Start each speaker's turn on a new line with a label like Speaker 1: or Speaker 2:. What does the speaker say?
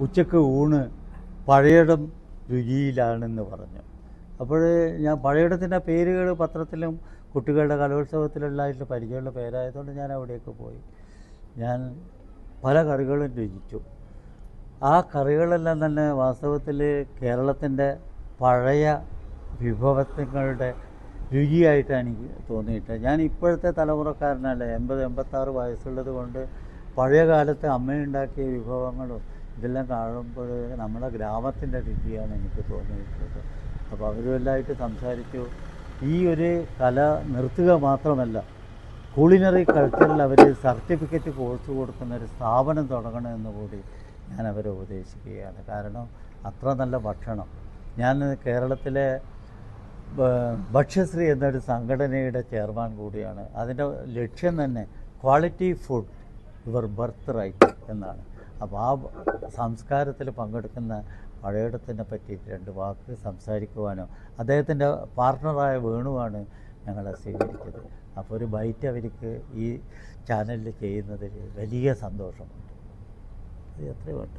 Speaker 1: ഉച്ചയ്ക്ക് ഊണ് പഴയടം രുചിയിലാണെന്ന് പറഞ്ഞു. അപ്പോൾ ഞാൻ പഴയടത്തിന്റെ പേരുകൾ പത്രത്തിലും കുട്ടികളുടെ കലോത്സവത്തിലെല്ലാമായിട്ട് പരിചയമുള്ള പേരായതുകൊണ്ട് ഞാൻ അവിടെയൊക്കെ പോയി. ഞാൻ പല കറികളും രുചിച്ചു. ആ കറികളെല്ലാം തന്നെ വാസ്തവത്തിൽ കേരളത്തിന്റെ പഴയ വിഭവങ്ങളുടെ രുചിയായിട്ടാണ് എനിക്ക് തോന്നിയിട്ട് ഞാൻ ഇപ്പോഴത്തെ തലമുറക്കാരനല്ല എൺപത് എൺപത്താറ് വയസ്സുള്ളത് കൊണ്ട് പഴയ കാലത്തെ അമ്മയുണ്ടാക്കിയ വിഭവങ്ങളും ഇതെല്ലാം കാണുമ്പോൾ നമ്മുടെ ഗ്രാമത്തിന്റെ രുചിയാണ് എനിക്ക് തോന്നിയിട്ടുള്ളത്. അപ്പോൾ അവരുമെല്ലാമായിട്ട് സംസാരിച്ചു ഈ ഒരു കല നിർത്തുക മാത്രമല്ല കുളിനറി കൾച്ചറിൽ അവർ സർട്ടിഫിക്കറ്റ് കോഴ്സ് കൊടുക്കുന്ന ഒരു സ്ഥാപനം തുടങ്ങണമെന്ന് കൂടി ഞാൻ അവരെ ഉപദേശിക്കുകയാണ്. കാരണം അത്ര നല്ല ഭക്ഷണം. ഞാൻ കേരളത്തിലെ ഭക്ഷ്യശ്രീ എന്നൊരു സംഘടനയുടെ ചെയർമാൻ കൂടിയാണ്. അതിന്റെ ലക്ഷ്യം തന്നെ quality food your birth right എന്നാണ്. അപ്പോൾ ആ സംസ്കാരത്തിൽ പങ്കെടുക്കുന്ന പഴയടത്തിനെ പറ്റി രണ്ട് വാക്ക് സംസാരിക്കുവാനോ അദ്ദേഹത്തിന്റെ പാർട്ട്ണറായ വേണുവാണ് ഞങ്ങളെ സ്വീകരിച്ചത്. അപ്പോൾ ഒരു ബൈറ്റ് അവർക്ക് ഈ ചാനലിൽ ചെയ്യുന്നതിൽ വലിയ സന്തോഷമുണ്ട്. അത് എത്രയും വേണ്ട